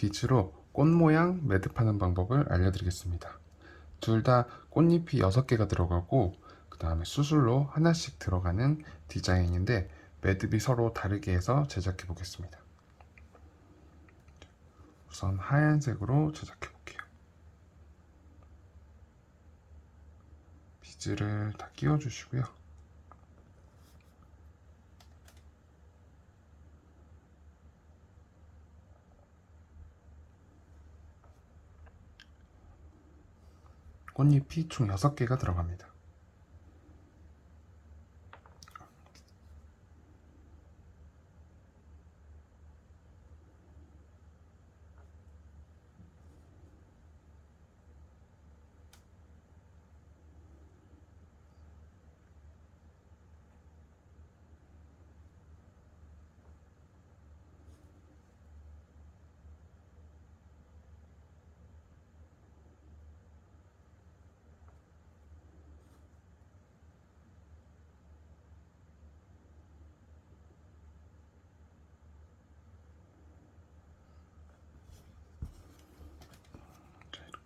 비즈로 꽃 모양 매듭하는 방법을 알려드리겠습니다. 둘 다 꽃잎이 6개가 들어가고 그 다음에 수술로 하나씩 들어가는 디자인인데 매듭이 서로 다르게 해서 제작해 보겠습니다. 우선 하얀색으로 제작해 볼게요. 비즈를 다 끼워 주시고요. 꽃잎이 총 6개가 들어갑니다.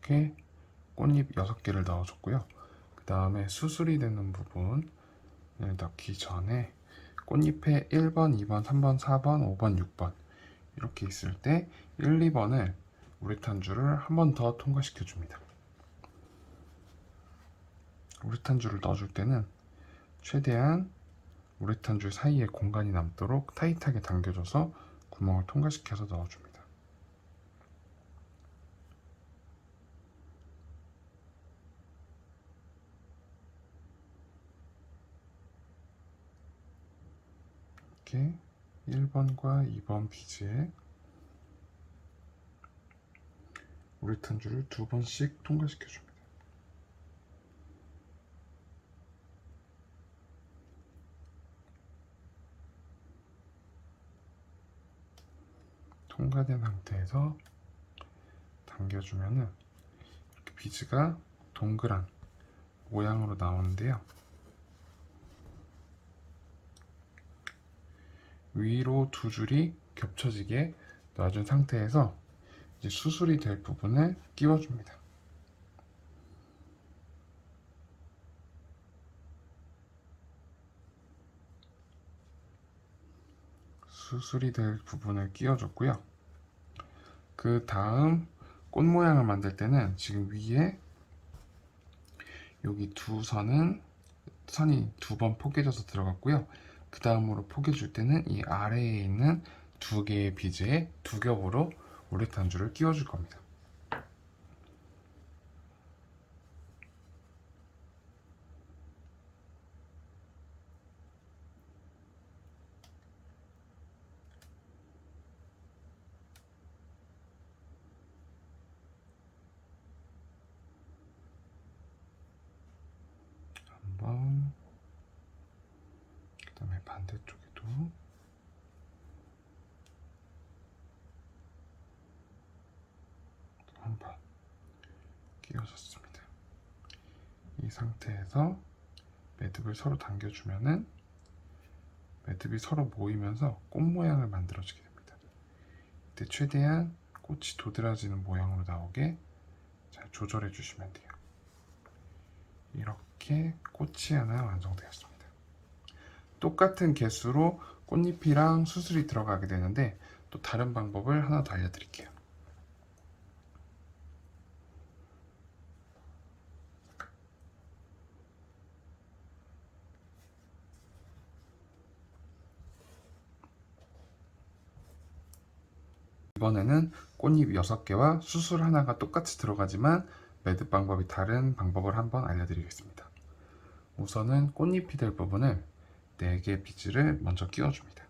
이렇게 꽃잎 6개를 넣어줬고요. 그 다음에 수술이 되는 부분을 넣기 전에 꽃잎에 1번, 2번, 3번, 4번, 5번, 6번 이렇게 있을 때 1, 2번을 우레탄 줄을 한 번 더 통과시켜 줍니다. 우레탄 줄을 넣어줄 때는 최대한 우레탄 줄 사이에 공간이 남도록 타이트하게 당겨줘서 구멍을 통과시켜서 넣어줍니다. 이렇게 1번과 2번 비즈에 우레탄 줄을 두 번씩 통과시켜 줍니다. 통과된 상태에서 당겨주면은 비즈가 동그란 모양으로 나오는데요. 위로 두 줄이 겹쳐지게 놔준 상태에서 이제 수술이 될 부분을 끼워줍니다. 수술이 될 부분을 끼워줬고요. 그 다음 꽃 모양을 만들 때는 지금 위에 여기 두 선은 선이 두 번 포개져서 들어갔고요. 그 다음으로 포개줄 때는 이 아래에 있는 두 개의 비즈에 두 겹으로 우레탄 줄을 끼워줄 겁니다. 한번 그 다음에 반대쪽에도 한 번 끼워줬습니다. 이 상태에서 매듭을 서로 당겨주면은 매듭이 서로 모이면서 꽃 모양을 만들어주게 됩니다. 이때 최대한 꽃이 도드라지는 모양으로 나오게 잘 조절해 주시면 돼요. 이렇게 꽃이 하나 완성되었습니다. 똑같은 개수로 꽃잎이랑 수술이 들어가게 되는데 또 다른 방법을 하나 더 알려드릴게요. 이번에는 꽃잎 6개와 수술 하나가 똑같이 들어가지만 매듭 방법이 다른 방법을 한번 알려드리겠습니다. 우선은 꽃잎이 될 부분을 4개 비즈를 먼저 끼워줍니다.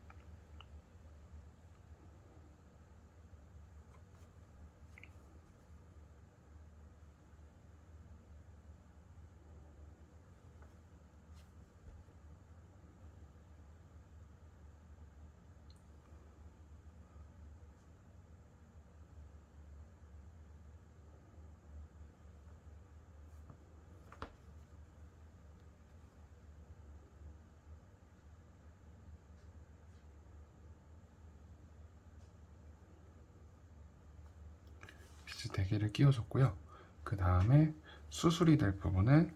같이 네 개를 끼워줬고요. 그 다음에 수술이 될 부분을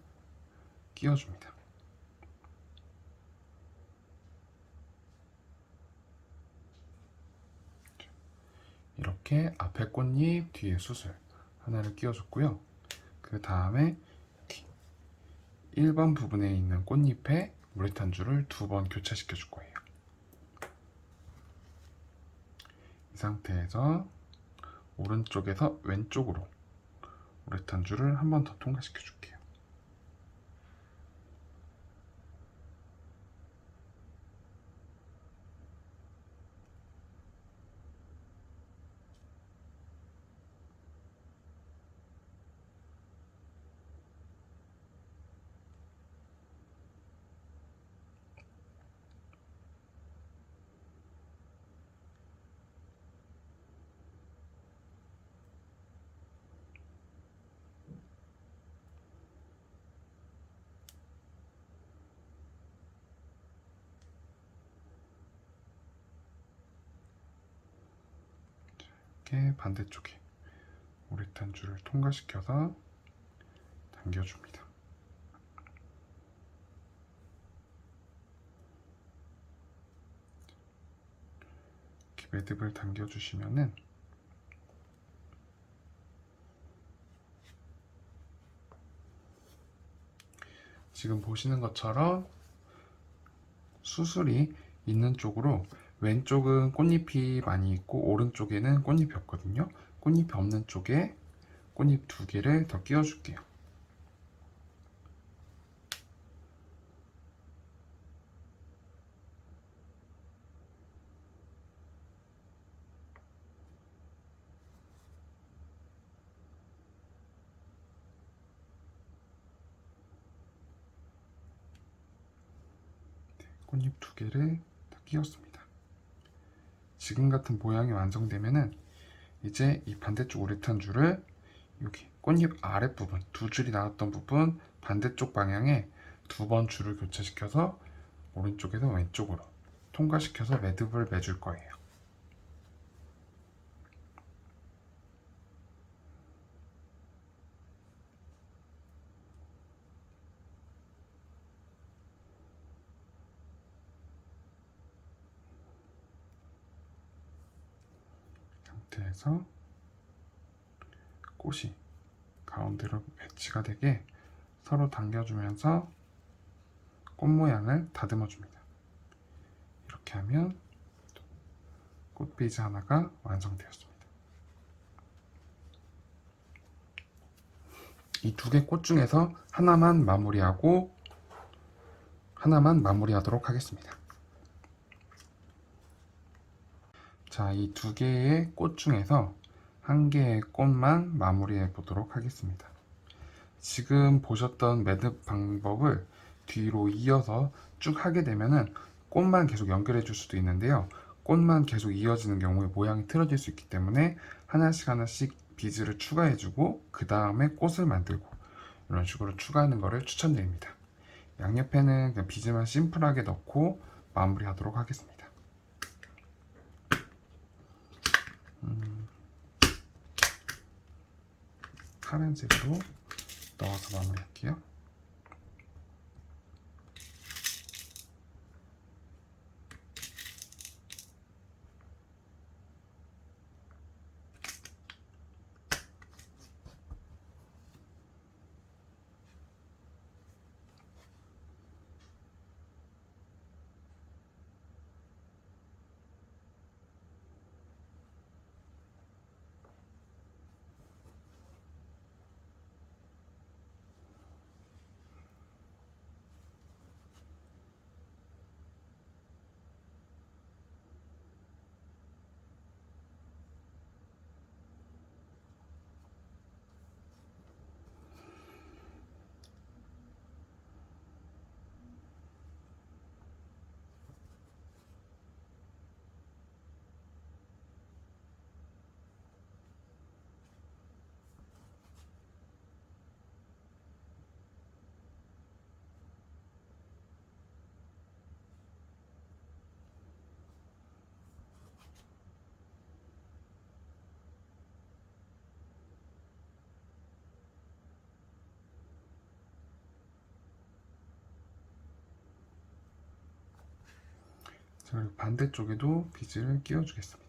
끼워줍니다. 이렇게 앞에 꽃잎, 뒤에 수술 하나를 끼워줬고요. 그 다음에 1번 부분에 있는 꽃잎에 우레탄 줄을 두 번 교차시켜 줄 거예요. 이 상태에서 오른쪽에서 왼쪽으로 우레탄 줄을 한 번 더 통과시켜 줄게요. 이렇게 반대쪽에 우레탄 줄을 통과시켜서 당겨줍니다. 이렇게 매듭을 당겨주시면은 지금 보시는 것처럼 수술이 있는 쪽으로 왼쪽은 꽃잎이 많이 있고 오른쪽에는 꽃잎이 없거든요. 꽃잎이 없는 쪽에 꽃잎 두 개를 더 끼워줄게요. 꽃잎 두 개를 다 끼웠습니다. 지금 같은 모양이 완성되면은 이제 이 반대쪽 우레탄 줄을 여기 꽃잎 아랫부분 두 줄이 나왔던 부분 반대쪽 방향에 두 번 줄을 교차시켜서 오른쪽에서 왼쪽으로 통과시켜서 매듭을 매줄 거예요. 상태에서 꽃이 가운데로 배치가 되게 서로 당겨주면서 꽃 모양을 다듬어 줍니다. 이렇게 하면 꽃 비즈 하나가 완성되었습니다. 이 두 개 꽃 중에서 하나만 마무리하고 하나만 마무리하도록 하겠습니다. 자, 이 두 개의 꽃 중에서 한 개의 꽃만 마무리해 보도록 하겠습니다. 지금 보셨던 매듭 방법을 뒤로 이어서 쭉 하게 되면은 꽃만 계속 연결해 줄 수도 있는데요. 꽃만 계속 이어지는 경우에 모양이 틀어질 수 있기 때문에 하나씩 하나씩 비즈를 추가해 주고 그 다음에 꽃을 만들고 이런 식으로 추가하는 것을 추천드립니다. 양옆에는 비즈만 심플하게 넣고 마무리하도록 하겠습니다. 파란색으로 넣어서 마무리할게요. 그리고 반대쪽에도 비즈를 끼워주겠습니다.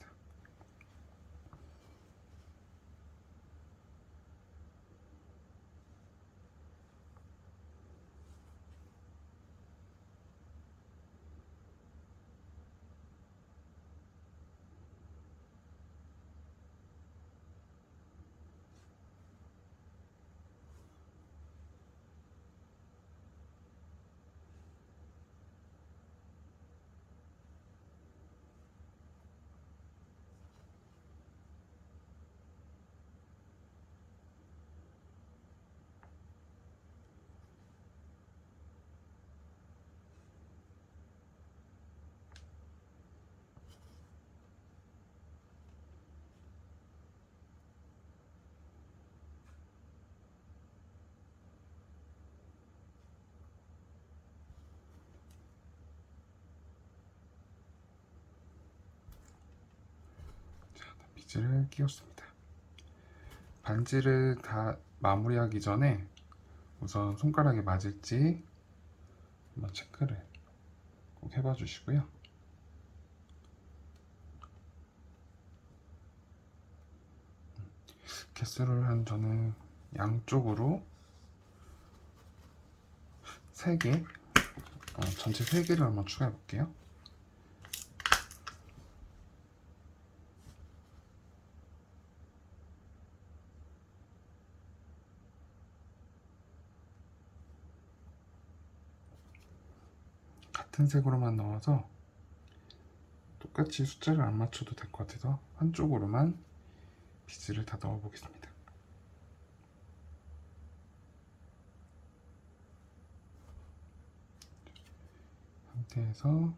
비즈를 끼웠습니다. 반지를 다 마무리하기 전에 우선 손가락에 맞을지 한번 체크를 꼭 해봐 주시고요. 개수를 한 저는 양쪽으로 3개 어, 전체 3개를 한번 추가해 볼게요. 같은 색으로만 넣어서 똑같이 숫자를 안 맞춰도 될 것 같아서 한쪽으로만 비즈를 다 넣어 보겠습니다. 상태에서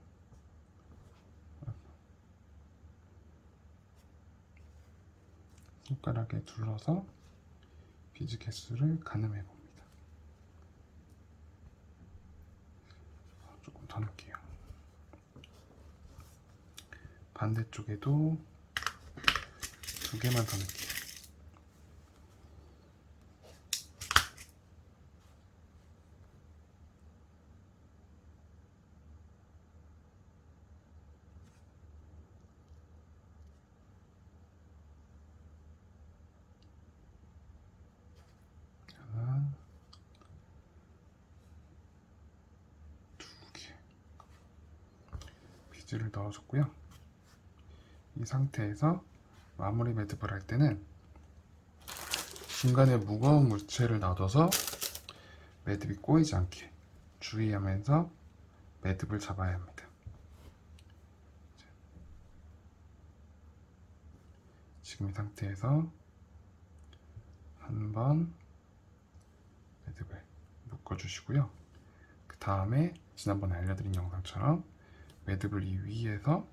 손가락에 둘러서 비즈 개수를 가늠해 봅니다. 넣을게요. 반대쪽에도 두 개만 더 넣을게요. 비즈를 넣어줬고요. 이 상태에서 마무리 매듭을 할 때는 중간에 무거운 물체를 놔둬서 매듭이 꼬이지 않게 주의하면서 매듭을 잡아야 합니다. 지금 이 상태에서 한 번 매듭을 묶어주시고요. 그 다음에 지난번에 알려드린 영상처럼 매듭을 이 위에서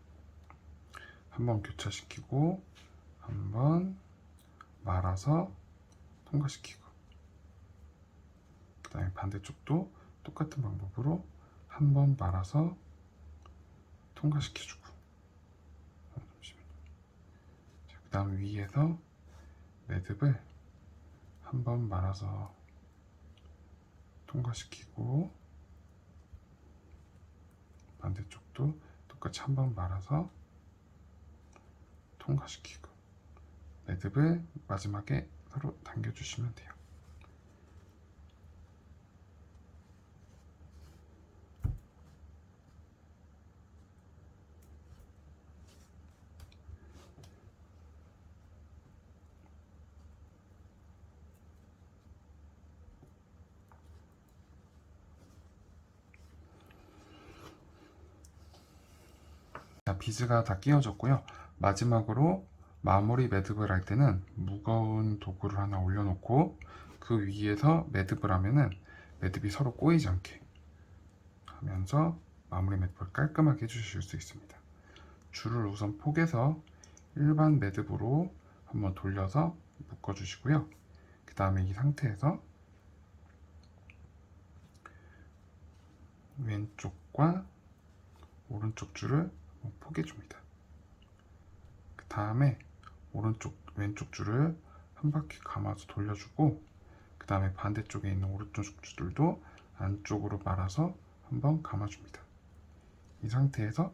한번 교차시키고 한번 말아서 통과시키고. 그 다음에 반대쪽도 똑같은 방법으로 한번 말아서 통과시켜주고. 그 다음 위에서 매듭을 한번 말아서 통과시키고 반대쪽도 똑같이 한 번 말아서 통과시키고 매듭을 마지막에 서로 당겨주시면 돼요. 비즈가 다 끼워졌고요. 마지막으로 마무리 매듭을 할 때는 무거운 도구를 하나 올려놓고 그 위에서 매듭을 하면은 매듭이 서로 꼬이지 않게 하면서 마무리 매듭을 깔끔하게 해주실 수 있습니다. 줄을 우선 포개서 일반 매듭으로 한번 돌려서 묶어주시고요. 그 다음에 이 상태에서 왼쪽과 오른쪽 줄을 포개줍니다. 그 다음에 오른쪽 왼쪽 줄을 한 바퀴 감아서 돌려주고 그 다음에 반대쪽에 있는 오른쪽 줄도 안쪽으로 말아서 한번 감아줍니다. 이 상태에서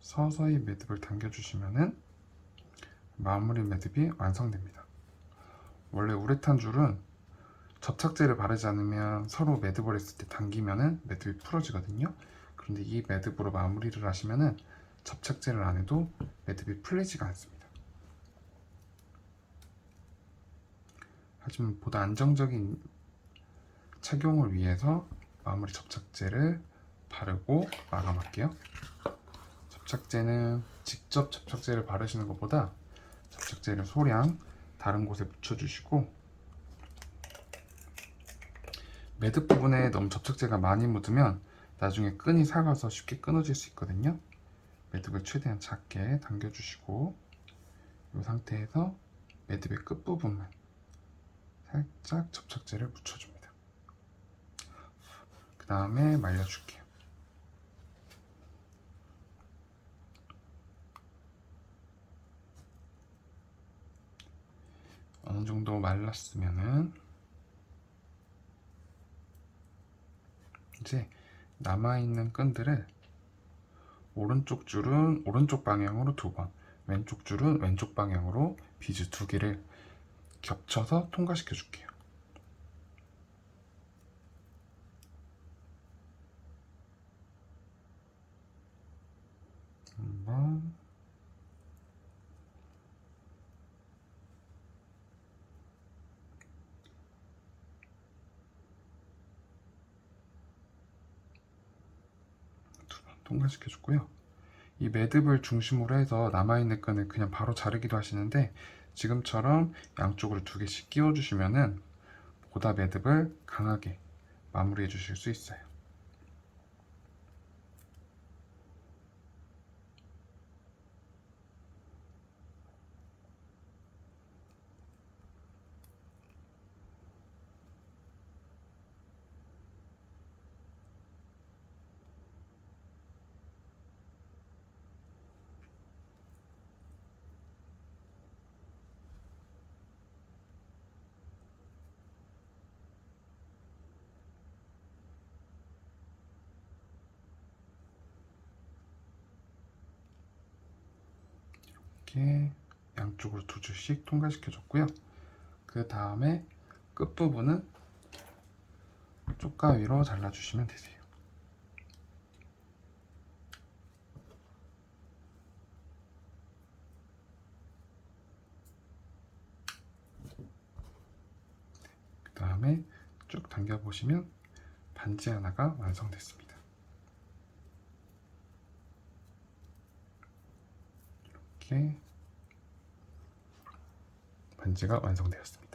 서서히 매듭을 당겨주시면은 마무리 매듭이 완성됩니다. 원래 우레탄 줄은 접착제를 바르지 않으면 서로 매듭을 했을 때 당기면은 매듭이 풀어지거든요. 그런데 이 매듭으로 마무리를 하시면은 접착제를 안 해도 매듭이 풀리지가 않습니다. 하지만 보다 안정적인 착용을 위해서 마무리 접착제를 바르고 마감할게요. 접착제는 직접 접착제를 바르시는 것보다 접착제를 소량 다른 곳에 묻혀주시고 매듭 부분에 너무 접착제가 많이 묻으면 나중에 끈이 삭아서 쉽게 끊어질 수 있거든요. 매듭을 최대한 작게 당겨주시고 이 상태에서 매듭의 끝부분만 살짝 접착제를 묻혀줍니다. 그 다음에 말려줄게요. 어느 정도 말랐으면은 이제 남아있는 끈들을 오른쪽 줄은 오른쪽 방향으로 두 번, 왼쪽 줄은 왼쪽 방향으로 비즈 두 개를 겹쳐서 통과시켜 줄게요. 한번 통과시켜 줬고요. 이 매듭을 중심으로 해서 남아있는 끈을 그냥 바로 자르기도 하시는데 지금처럼 양쪽으로 두 개씩 끼워 주시면은 보다 매듭을 강하게 마무리해 주실 수 있어요. 이렇게 양쪽으로 두 줄씩 통과시켜 줬고요. 그 다음에 끝부분은 쪽가위로 잘라주시면 되세요. 그 다음에 쭉 당겨보시면 반지 하나가 완성됐습니다. 이렇게 반지가 완성되었습니다.